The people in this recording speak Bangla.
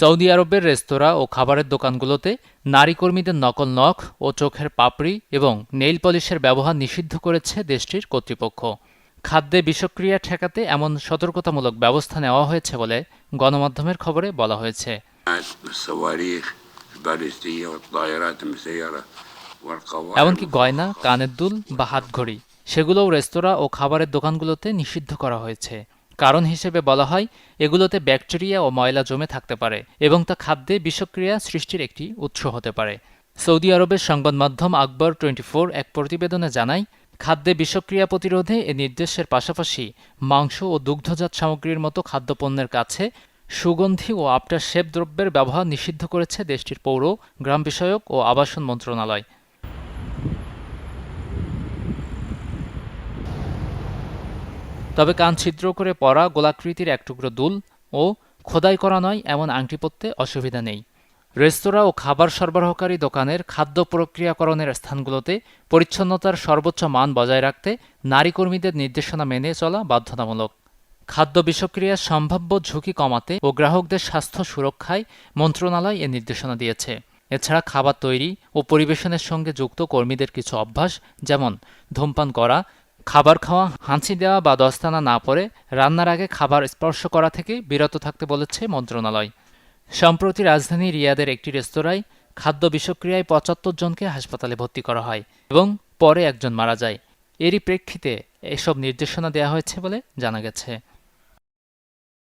সৌদি আরবের রেস্তোরাঁ ও খাবারের দোকানগুলোতে নারী কর্মীদের নকল নখ ও চোখের পাপড়ি এবং নেইল পলিশের ব্যবহার নিষিদ্ধ করেছে দেশটির কর্তৃপক্ষ। খাদ্যে বিষক্রিয়া ঠেকাতে এমন সতর্কতামূলক ব্যবস্থা নেওয়া হয়েছে বলে গণমাধ্যমের খবরে বলা হয়েছে। এমনকি গয়না, কানের দুল বা হাতঘড়ি, সেগুলোও রেস্তোরাঁ ও খাবারের দোকানগুলোতে নিষিদ্ধ করা হয়েছে। কারণ হিসেবে বলা হয়, এগুলোতে ব্যাকটেরিয়া ও ময়লা জমে থাকতে পারে এবং তা খাদ্যে বিষক্রিয়া সৃষ্টির একটি উৎস হতে পারে। সৌদি আরবের সংবাদ মাধ্যম আকবর টোয়েন্টি এক প্রতিবেদনে জানায়, খাদ্যে বিষক্রিয়া প্রতিরোধে এ নির্দেশের পাশাপাশি মাংস ও দুগ্ধজাত সামগ্রীর মতো খাদ্যপণ্যের কাছে সুগন্ধি ও আফটার শেপ দ্রব্যের ব্যবহার নিষিদ্ধ করেছে দেশটির পৌর, গ্রাম বিষয়ক ও আবাসন মন্ত্রণালয়। তবে কান ছিদ্র করে পরা গোলাকৃতির এক টুকরো দুল ও খোদাই করা নয়, এমন আংটি পরতে অসুবিধা নেই। রেস্তোরাঁ ও খাবার সরবরাহকারী দোকানের খাদ্য প্রক্রিয়াকরণের স্থানগুলোতে পরিচ্ছন্নতার সর্বোচ্চ মান বজায় রাখতে নারী কর্মীদের নির্দেশনা মেনে চলা বাধ্যতামূলক। খাদ্য বিষক্রিয়ার সম্ভাব্য ঝুঁকি কমাতে ও গ্রাহকদের স্বাস্থ্য সুরক্ষায় মন্ত্রণালয় এ নির্দেশনা দিয়েছে। এছাড়া খাবার তৈরি ও পরিবেশনের সঙ্গে যুক্ত কর্মীদের কিছু অভ্যাস, যেমন ধূমপান করা খাবার খাওয়া, হাঁচি দেওয়া বা দস্তানা না পরে রান্নার আগে খাবার স্পর্শ করা থেকে বিরত থাকতে বলেছে মন্ত্রণালয়। সম্প্রতি রাজধানী রিয়াদের একটি রেস্তোরাঁয় খাদ্য বিষক্রিয়ায় পঁচাত্তর জনকে হাসপাতালে ভর্তি করা হয় এবং পরে একজন মারা যায়। এরই প্রেক্ষিতে এসব নির্দেশনা দেওয়া হয়েছে বলে জানা গেছে।